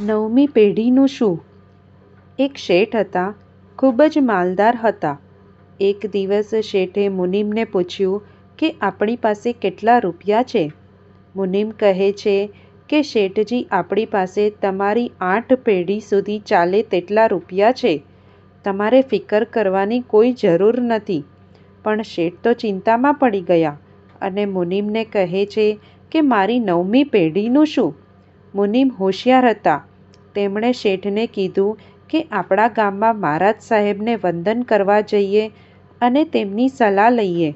નવમી પેઢીનું શું? એક શેઠ હતા. ખૂબ જ માલદાર હતા. એક દિવસ શેઠે મુનિમને પૂછ્યું કે આપણી પાસે કેટલા રૂપિયા છે? મુનિમ કહે છે કે શેઠજી, આપણી પાસે તમારી આઠ પેઢી સુધી ચાલે તેટલા રૂપિયા છે. તમારે ફિકર કરવાની કોઈ જરૂર નથી. પણ શેઠ તો ચિંતામાં પડી ગયા અને મુનિમને કહે છે કે મારી નવમી પેઢીનું શું? મુનિમ હોશિયાર હતા. તેમણે શેઠને કીધું કે આપણા ગામમાં મહારાજ સાહેબને વંદન કરવા જઈએ અને તેમની સલાહ લઈએ.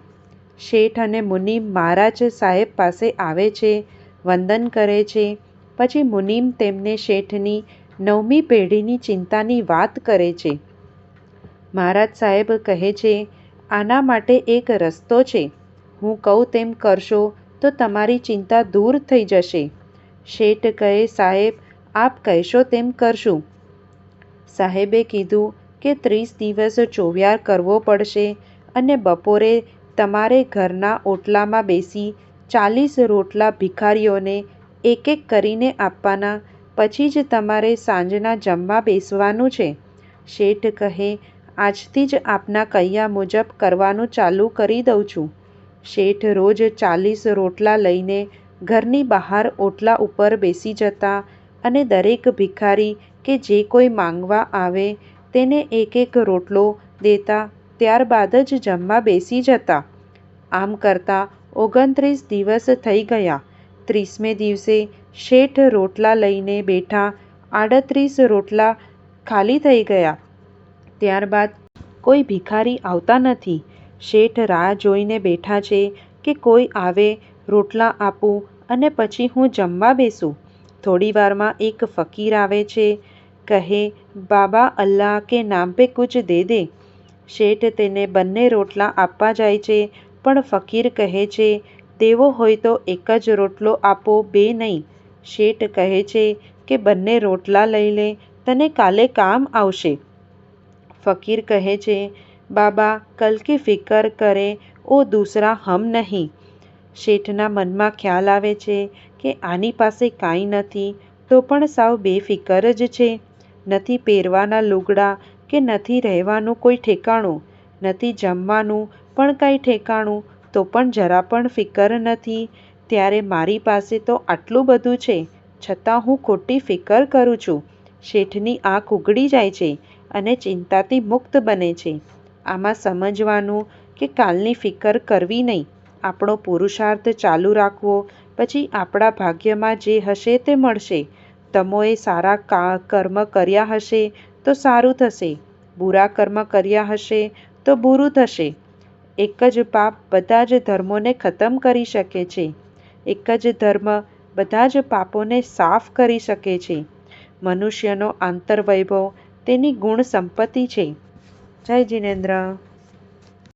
શેઠ અને મુનિમ મહારાજ સાહેબ પાસે આવે છે, વંદન કરે છે. પછી મુનિમ તેમને શેઠની નવમી પેઢીની ચિંતાની વાત કરે છે. મહારાજ સાહેબ કહે છે, આના માટે એક રસ્તો છે. હું કહું તેમ કરશો તો તમારી ચિંતા દૂર થઈ જશે. શેઠ કહે, સાહેબ, આપ કહેશો તેમ કરશું. સાહેબે કીધું કે ત્રીસ દિવસ ચોવિયાર કરવો પડશે અને બપોરે તમારે ઘરના ઓટલામાં બેસી ચાલીસ રોટલા ભિખારીઓને એક એક કરીને આપવાના, પછી જ તમારે સાંજના જમવા બેસવાનું છે. શેઠ કહે, આજથી જ આપના કહ્યા મુજબ કરવાનું ચાલુ કરી દઉં છું. શેઠ રોજ ચાલીસ રોટલા લઈને ઘરની બહાર ઓટલા ઉપર બેસી જતા અને દરેક ભિખારી કે જે કોઈ માંગવા આવે તેને એક એક રોટલો દેતા ત્યારબાદ જ જમવા બેસી જતા. આમ કરતાં ઓગણત્રીસ દિવસ થઈ ગયા. ત્રીસમે દિવસે શેઠ રોટલા લઈને બેઠા આડત્રીસ રોટલા ખાલી થઈ ગયા. ત્યારબાદ કોઈ ભિખારી આવતા નથી. શેઠ રાહ જોઈને બેઠા છે કે કોઈ આવે, રોટલા આપું અને પછી હું જમવા બેસું. થોડી વારમાં એક ફકીર આવે છે. કહે, બાબા અલ્લાહ કે નામ પે કુછ દે દે. શેઠ તેને બંને રોટલા આપવા જાય છે, પણ ફકીર કહે છે, દેવો હોય તો એક જ રોટલો આપો, બે નહીં. શેઠ કહે છે કે, બંને રોટલા લઈ લે, તને કાલે કામ આવશે. ફકીર કહે છે, બાબા, કલ ફિકર કરે, ઓ દૂસરા હમ નહીં. શેઠના મનમાં ખ્યાલ આવે છે કે આની પાસે કાંઈ નથી, તો પણ સાવ બેફિકર જ છે. નથી પહેરવાના લુગડા કે નથી રહેવાનું કોઈ ઠેકાણું. નથી જમવાનું પણ કાંઈ ઠેકાણું, તો પણ જરા પણ ફિકર નથી. ત્યારે મારી પાસે તો આટલું બધું છે, છતાં હું ખોટી ફિકર કરું છું. શેઠની આંખ ઉગડી જાય છે અને ચિંતાથી મુક્ત બને છે. આમાં સમજવાનું કે કાલની ફિકર કરવી નહીં. આપણો પુરુષાર્થ ચાલુ રાખવો પછી આપણા ભાગ્યમાં જે હશે તે મળશે. તમોએ સારા કર્મ કર્યા હશે તો સારું થશે, બુરા કર્મ કર્યા હશે તો બુરું થશે. એક જ પાપ બધા જ ધર્મોને ખતમ કરી શકે છે. એક જ ધર્મ બધા જ પાપોને સાફ કરી શકે છે. મનુષ્યનો આંતરવૈભવ તેની ગુણ સંપત્તિ છે. જય જિનેન્દ્ર